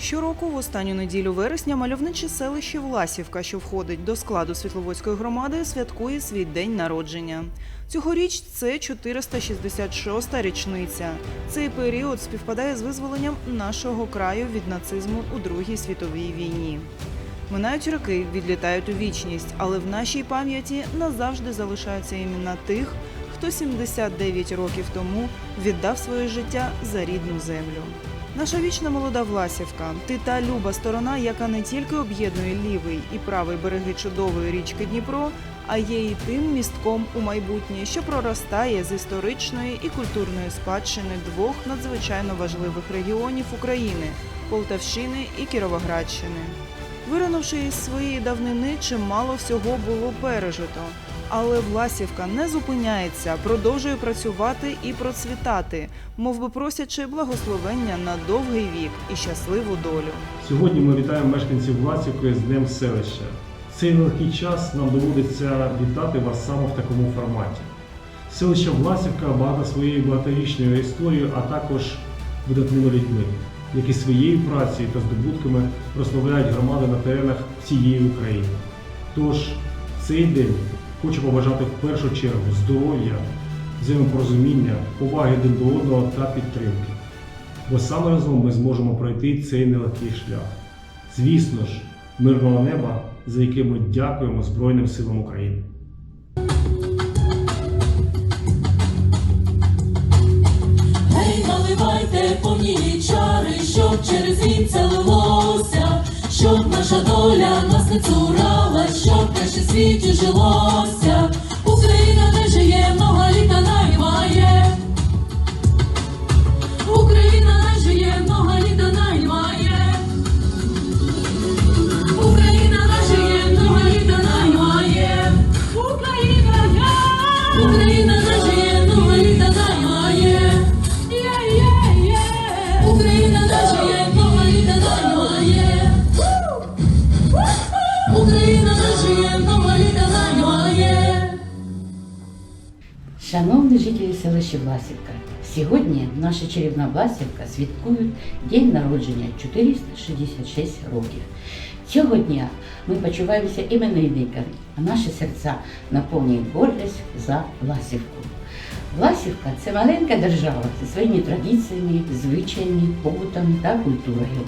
Щороку в останню неділю вересня мальовниче селище Власівка, що входить до складу Світловодської громади, святкує свій день народження. Цьогоріч це 466-та річниця. Цей період співпадає з визволенням нашого краю від нацизму у Другій світовій війні. Минають роки, відлітають у вічність, але в нашій пам'яті назавжди залишаються імена тих, хто 79 років тому віддав своє життя за рідну землю. Наша вічна молода Власівка ти та люба сторона, яка не тільки об'єднує лівий і правий береги чудової річки Дніпро, а є і тим містком у майбутнє, що проростає з історичної і культурної спадщини двох надзвичайно важливих регіонів України Полтавщини і Кіровоградщини. Виринувши із своєї давнини, чимало всього було пережито. Але Власівка не зупиняється, продовжує працювати і процвітати, мов би просячи благословення на довгий вік і щасливу долю. Сьогодні ми вітаємо мешканців Власівки з Днем селища. Цей нелегкий час нам доводиться вітати вас саме в такому форматі. Селище Власівка багато своєю багаторічною історією, а також видатними людьми, які своєю працею та здобутками прославляють громади на теренах всієї України. Тож цей день хочу побажати в першу чергу здоров'я, взаємопорозуміння, поваги один до одного та підтримки. Бо саме разом ми зможемо пройти цей нелегкий шлях. Звісно ж, мирного неба, за яке ми дякуємо Збройним силам України. Гей, наливайте повні чари, щоб через вінця лилося, щоб наша доля нас не цурала, щоб наше світі жилося. Україна не Шановні жителі селища Власівка, сьогодні наша чарівна Власівка святкують день народження 466 років. Цього дня ми почуваємося іменинниками, а наші серця наповнюють гордість за Власівку. Власівка це маленька держава зі своїми традиціями, звичаями, побутом та культурою.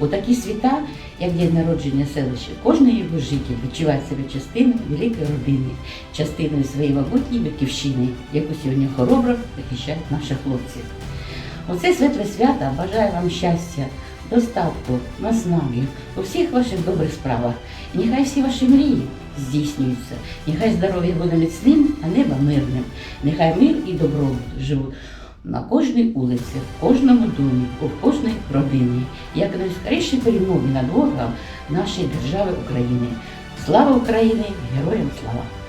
У такі свята, як день народження селища, кожен його житель відчуває себе частиною великої родини, частиною своєї могутньої батьківщини, яку сьогодні хоробро захищають наші хлопці. У це світле свята бажаю вам щастя, достатку, наснаги у всіх ваших добрих справах. І нехай всі ваші мрії здійснюються, нехай здоров'я буде міцним, а небо мирним. Нехай мир і добробут живуть на кожній вулиці, в кожному домі, у кожній родині, як найскоріші перемоги над ворогом нашої держави України. Слава Україні! Героям слава!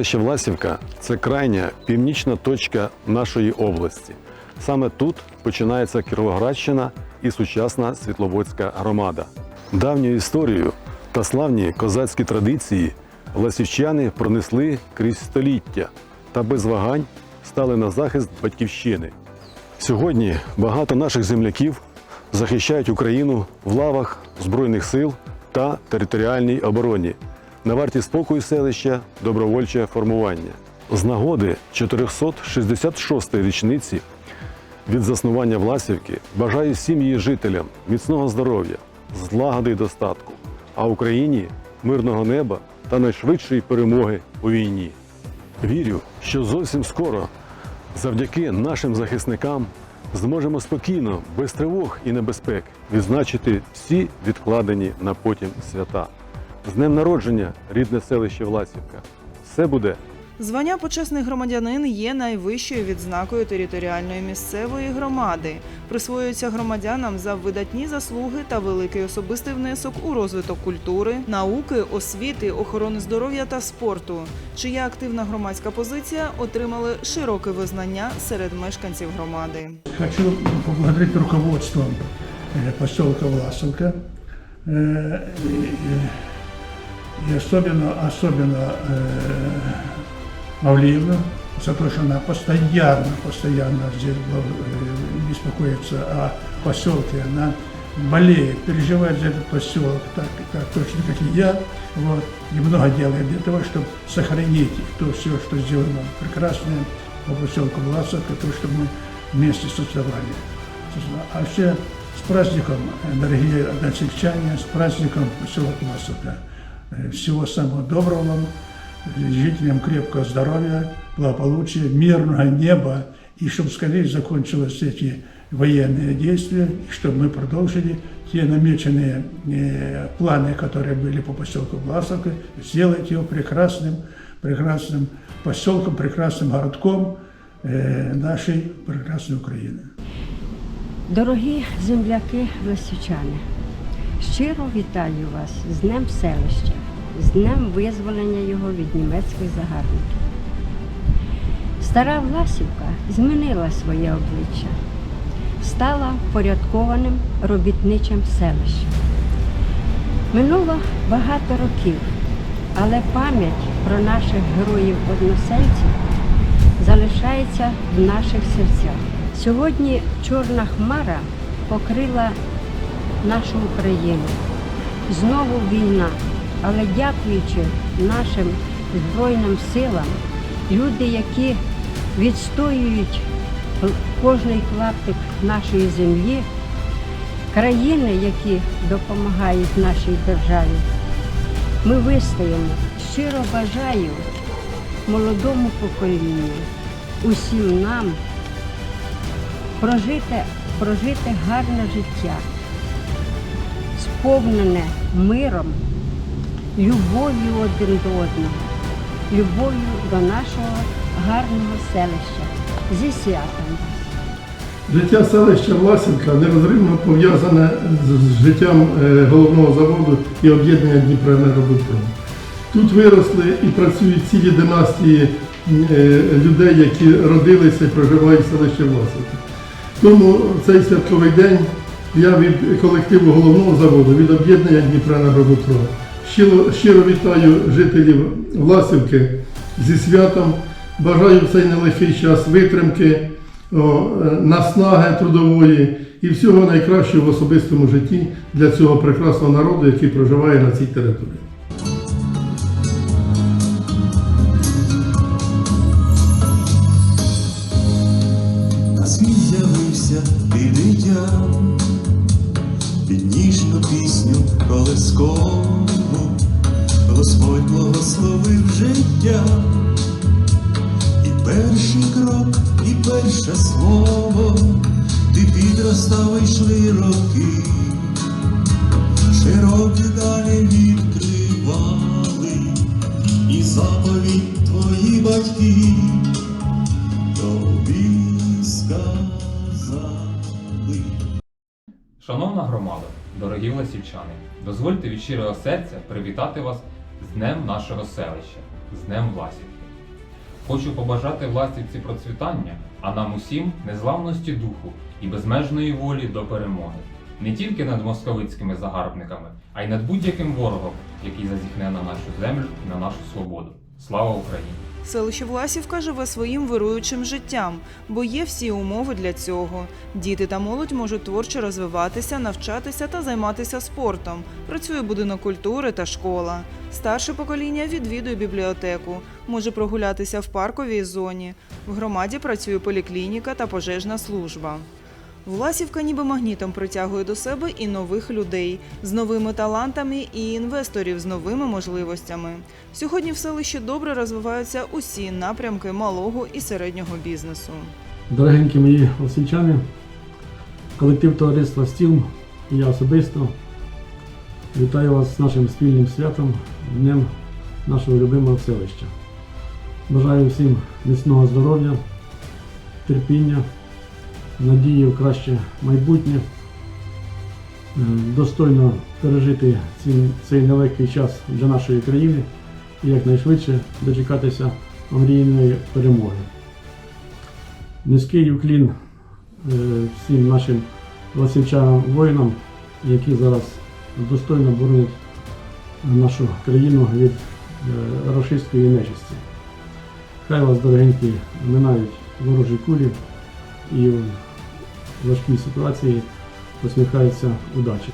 Селище Власівка це крайня північна точка нашої області. Саме тут починається Кіровоградщина і сучасна Світловодська громада. Давню історію та славні козацькі традиції власівчани пронесли крізь століття та без вагань стали на захист батьківщини. Сьогодні багато наших земляків захищають Україну в лавах Збройних сил та територіальній обороні. На варті спокою селища добровольче формування. З нагоди 466-ї річниці від заснування Власівки бажаю всім її жителям міцного здоров'я, злагоди й достатку, а Україні мирного неба та найшвидшої перемоги у війні. Вірю, що зовсім скоро, завдяки нашим захисникам, зможемо спокійно, без тривог і небезпек відзначити всі відкладені на потім свята. З днем народження, рідне селище Власівка. Все буде Звання почесний громадянин є найвищою відзнакою територіальної місцевої громади. Присвоюється громадянам за видатні заслуги та великий особистий внесок у розвиток культури, науки, освіти, охорони здоров'я та спорту, чия активна громадська позиція отримали широке визнання серед мешканців громади. Хочу поблагодарить руководство э, поселка Власовка. И- особенно, особенно э, Мавлиевну за то, что она постоянно, постоянно здесь была, э, беспокоится о поселке. Она болеет, переживает за этот поселок, так, так точно как и я. Вот, и много делает для того, чтобы сохранить то все, что сделано прекрасное по поселку Власовка, то, что мы вместе создавали. А вообще с праздником, э, дорогие односельчане, с праздником поселок Власовка. Э, Всего самого доброго вам, э, жителям крепкого здоровья, благополучия, мирного неба, и чтобы скорее закончились эти военные действия, и чтобы мы продолжили те намеченные э, планы, которые были по поселку Власовка, сделать его прекрасным, прекрасным поселком, прекрасным городком э, нашей прекрасной Украины. Дорогі земляки власівчани, щиро вітаю вас з Днем селища, з Днем визволення його від німецьких загарбників. Стара Власівка змінила своє обличчя, стала впорядкованим робітничим селищем. Минуло багато років, але пам'ять про наших героїв-односельців залишається в наших серцях. Сьогодні чорна хмара покрила нашу Україну. Знову війна, але дякуючи нашим Збройним силам, люди, які відстоюють кожний клаптик нашої землі, країни, які допомагають нашій державі, ми вистоїмо. Щиро бажаю молодому поколінню, усім нам прожити, прожити гарне життя, сповнене миром, любов'ю один до одного, любов'ю до нашого гарного селища. Зі святом! Життя селища Власівка нерозривно пов'язане з життям е, головного заводу і об'єднання Дніпроенергобупром. Тут виросли і працюють цілі династії е, людей, які родилися і проживають в селищі Власівка. Тому цей святковий день я від колективу головного заводу, від об'єднання Дніпроенергобупром щиро, щиро вітаю жителів Власівки зі святом. Бажаю в цей нелегкий час витримки, о, е, наснаги трудової і всього найкращого в особистому житті для цього прекрасного народу, який проживає на цій території. Дорогі власівчани, дозвольте від щирого серця привітати вас з Днем нашого селища, з Днем Власівки. Хочу побажати власівці процвітання, а нам усім незламності духу і безмежної волі до перемоги. Не тільки над московицькими загарбниками, а й над будь-яким ворогом, який зазіхне на нашу землю і на нашу свободу. Слава Україні! Селище Власівка живе своїм вируючим життям, бо є всі умови для цього. Діти та молодь можуть творчо розвиватися, навчатися та займатися спортом. Працює будинок культури та школа. Старше покоління відвідує бібліотеку, може прогулятися в парковій зоні. В громаді працює поліклініка та пожежна служба. Власівка ніби магнітом притягує до себе і нових людей з новими талантами і інвесторів з новими можливостями. Сьогодні в селищі добре розвиваються усі напрямки малого і середнього бізнесу. Дорогенькі мої освічани, колектив товариства Стіл і я особисто вітаю вас з нашим спільним святом, Днем нашого любимого селища. Бажаю всім міцного здоров'я, терпіння, надії в краще майбутнє, е, достойно пережити цей нелегкий час для нашої країни і якнайшвидше дочекатися омрійної перемоги. Низький уклін е, всім нашим власівчанам воїнам, які зараз достойно боронять нашу країну від е, рашистської нечисті. Хай вас, дорогенькі, минають ворожі кулі і важкій ситуації посміхається удачі.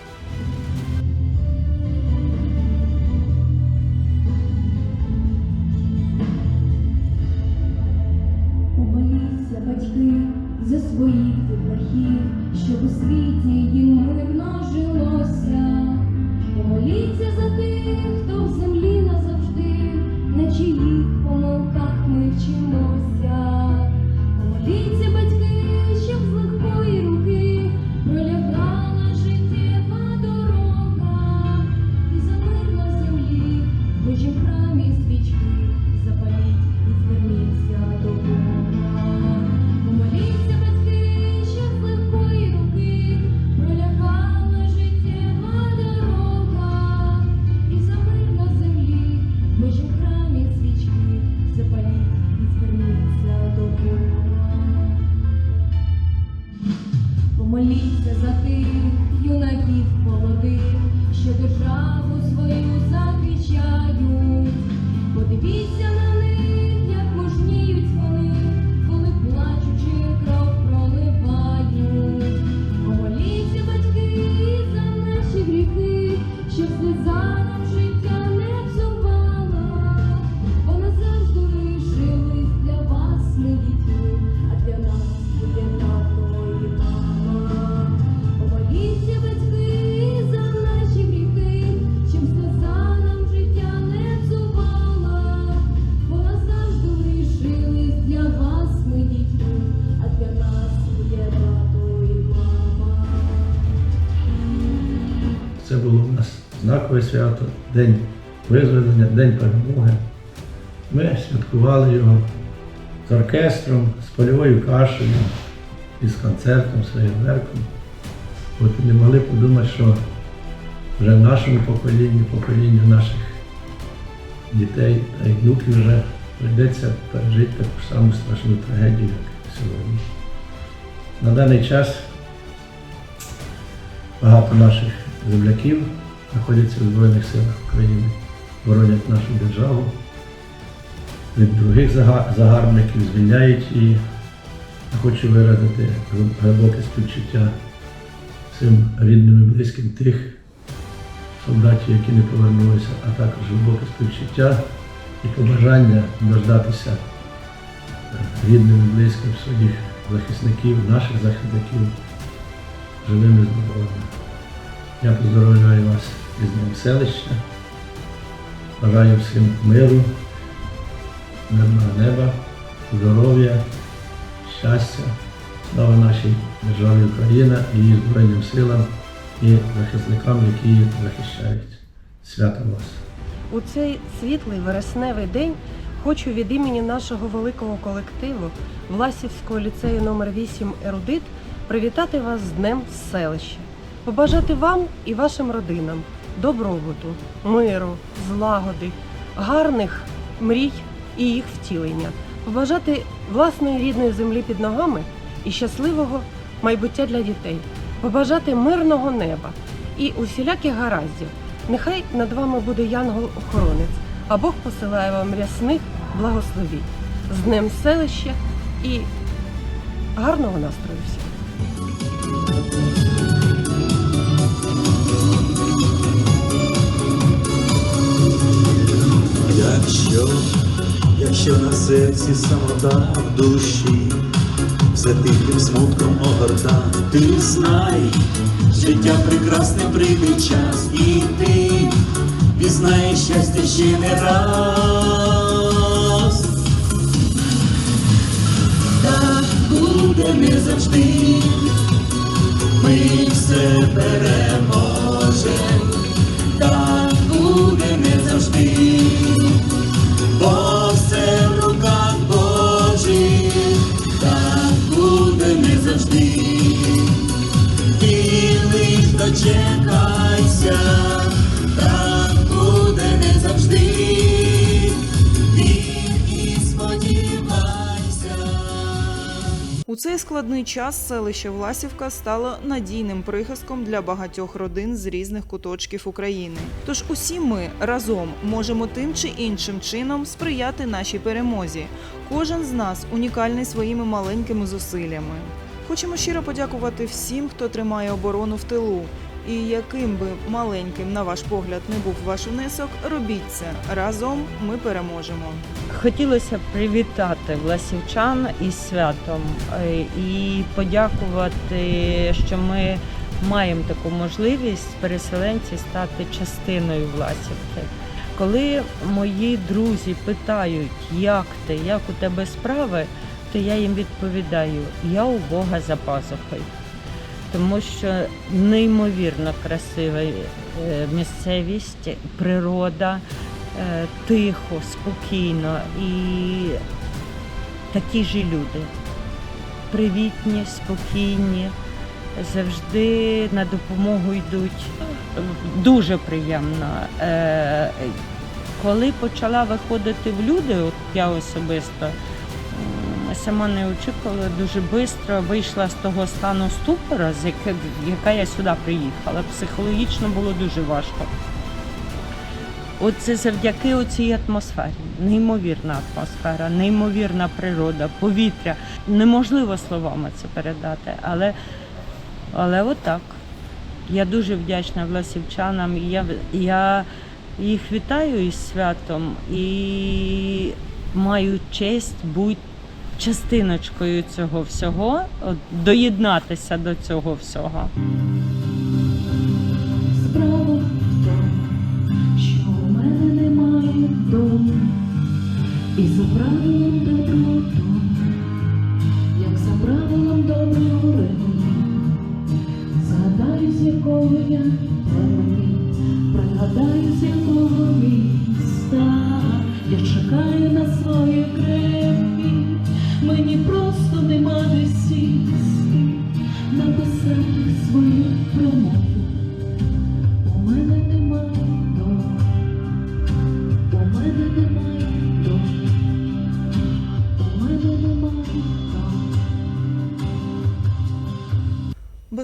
День визволення, День перемоги. Ми святкували його з оркестром, з польовою кашею, із концертом, з феєрверком. От не могли подумати, що вже в нашому поколінні, поколінню наших дітей та внуків вже прийдеться пережити таку саму страшну трагедію, як сьогодні. На даний час багато наших земляків знаходяться в Збройних силах України, боронять нашу державу, від других загарбників звільняють її. Хочу виразити глибоке співчуття всім рідним і близьким тих солдатів, які не повернулися, а також глибоке співчуття і побажання дождатися рідним і близьким своїх захисників, наших захисників живими здоровими. Я поздоровляю вас із Днем селища. Бажаю всім миру, мирного неба, здоров'я, щастя. Слава нашій державі Україна і її Збройним силам і захисникам, які її захищають. Свято вас! У цей світлий вересневий день хочу від імені нашого великого колективу Власівського ліцею номер 8 Ерудит привітати вас з Днем селища, побажати вам і вашим родинам добробуту, миру, злагоди, гарних мрій і їх втілення, побажати власної рідної землі під ногами і щасливого майбуття для дітей, побажати мирного неба і усіляких гараздів. Нехай над вами буде янгол-охоронець, а Бог посилає вам рясних благословіть. З Днем селища і гарного настрою всім! Серці самота в душі, все тихим смутком огорта, ти знай, життя прекрасне прийде час, і ти пізнаєш щастя ще не раз. Так буде не завжди, ми все переможем, так буде не завжди дочекайся, так буде не завжди. І сподівайся. У цей складний час селище Власівка стало надійним прихистком для багатьох родин з різних куточків України. Тож усі ми разом можемо тим чи іншим чином сприяти нашій перемозі. Кожен з нас унікальний своїми маленькими зусиллями. Хочемо щиро подякувати всім, хто тримає оборону в тилу. І яким би маленьким, на ваш погляд, не був ваш внесок, робіть це разом. Ми переможемо. Хотілося б привітати власівчан із святом е, і подякувати, що ми маємо таку можливість переселенці стати частиною Власівки. Коли мої друзі питають, як ти, як у тебе справи, то я їм відповідаю: я у Бога за пазухою. Тому що неймовірно красива е, місцевість, природа, е, тихо, спокійно і такі ж люди. Привітні, спокійні, завжди на допомогу йдуть. Дуже приємно. Е, Коли почала виходити в люди, от я особисто сама не очікувала, дуже швидко вийшла з того стану ступора, з яка я сюди приїхала. Психологічно було дуже важко. Оце завдяки оцій атмосфері. Неймовірна атмосфера, неймовірна природа, повітря. Неможливо словами це передати, але, але отак. Я дуже вдячна власівчанам. Я, я їх вітаю із святом і маю честь бути частиночкою цього всього, доєднатися до цього всього. Справа в тому, що у мене немає дому, і за правилом доброго дому, як за правилом доброго регуляру, згадаю, з якого я пригадаю, з якого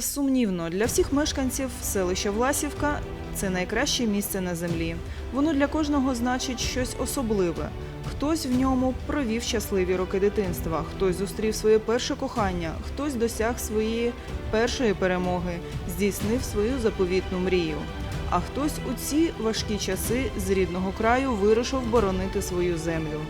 Безсумнівно, для всіх мешканців селища Власівка це найкраще місце на землі. Воно для кожного значить щось особливе. Хтось в ньому провів щасливі роки дитинства, хтось зустрів своє перше кохання, хтось досяг своєї першої перемоги, здійснив свою заповітну мрію. А хтось у ці важкі часи з рідного краю вирушив боронити свою землю.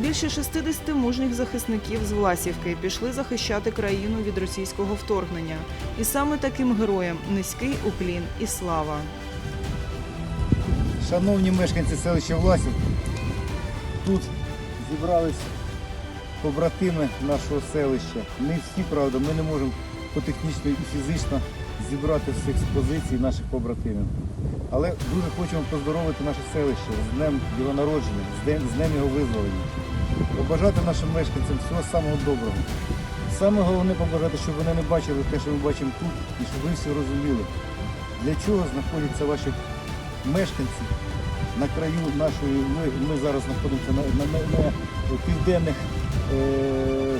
Більше 60 мужніх захисників з Власівки пішли захищати країну від російського вторгнення. І саме таким героям низький уклін і слава. Шановні мешканці селища Власів, тут зібрались побратими нашого селища. Не всі, правда, ми не можемо по технічно і фізично зібрати всіх з позицій наших побратимів. Але дуже хочемо поздоровити наше селище з днем його народження, з днем його визволення. Побажати нашим мешканцям всього самого доброго. Саме головне побажати, щоб вони не бачили те, що ми бачимо тут, і щоб ви всі розуміли, для чого знаходяться ваші мешканці на краю нашої, ми, ми зараз знаходимося на, на, на, на південних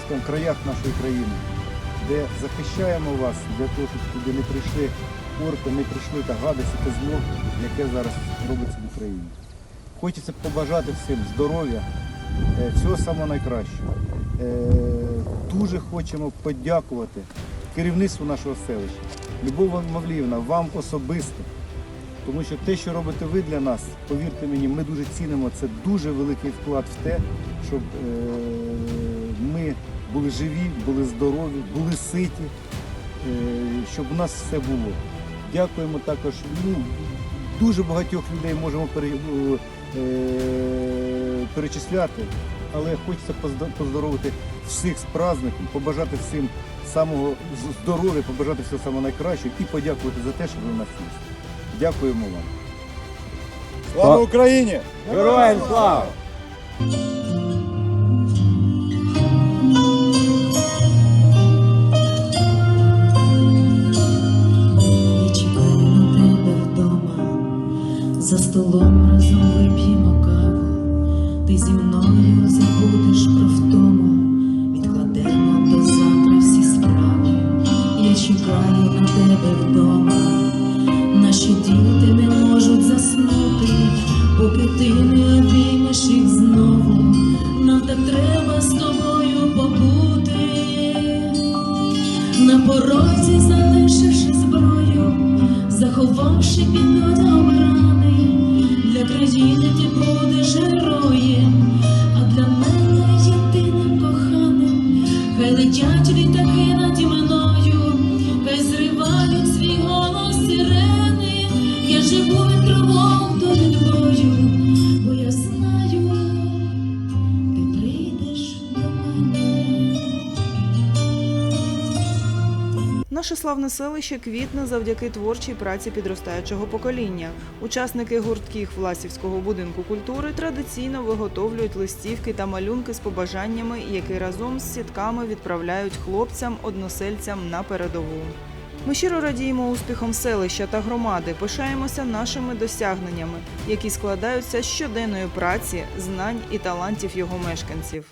скажімо, краях нашої країни, де захищаємо вас для того, щоб туди не прийшли орки, не прийшли та гадості, та зло, яке зараз робиться в Україні. Хочеться побажати всім здоров'я, е, всього самого найкращого. Е, Дуже хочемо подякувати керівництву нашого селища. Любов Мавліївна, вам особисто. Тому що те, що робите ви для нас, повірте мені, ми дуже цінимо. Це дуже великий вклад в те, щоб е, ми були живі, були здорові, були ситі, е, щоб у нас все було. Дякуємо також. Ну, дуже багатьох людей можемо пере, е, перечисляти, але хочеться поздоровити всіх з праздником, побажати всім самого здоров'я, побажати всього самого найкращого і подякувати за те, що ви нас є. Дякуємо вам. Слава Україні! Героям слава! На тебе вдома, за столом разом зі Наше славне селище квітне завдяки творчій праці підростаючого покоління. Учасники гуртків Власівського будинку культури традиційно виготовлюють листівки та малюнки з побажаннями, які разом з сітками відправляють хлопцям, односельцям на передову. Ми щиро радіємо успіхом селища та громади, пишаємося нашими досягненнями, які складаються з щоденної праці, знань і талантів його мешканців.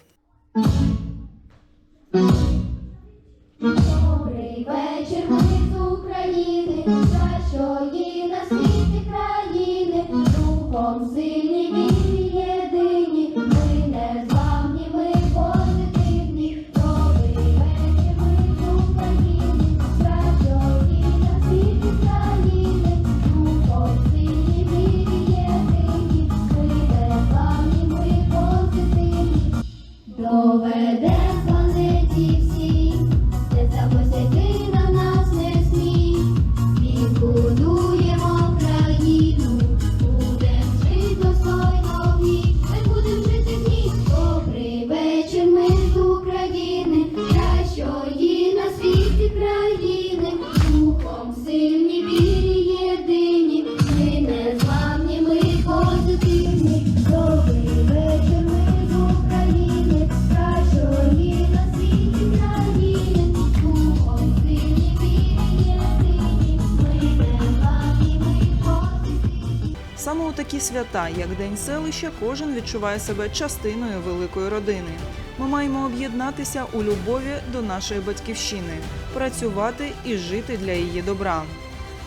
Такі свята, як День селища, кожен відчуває себе частиною великої родини. Ми маємо об'єднатися у любові до нашої батьківщини, працювати і жити для її добра.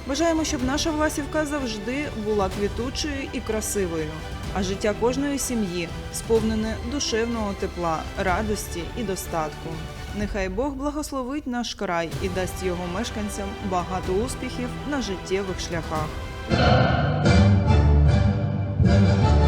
Бажаємо, щоб наша Власівка завжди була квітучою і красивою, а життя кожної сім'ї сповнене душевного тепла, радості і достатку. Нехай Бог благословить наш край і дасть його мешканцям багато успіхів на життєвих шляхах. Thank you.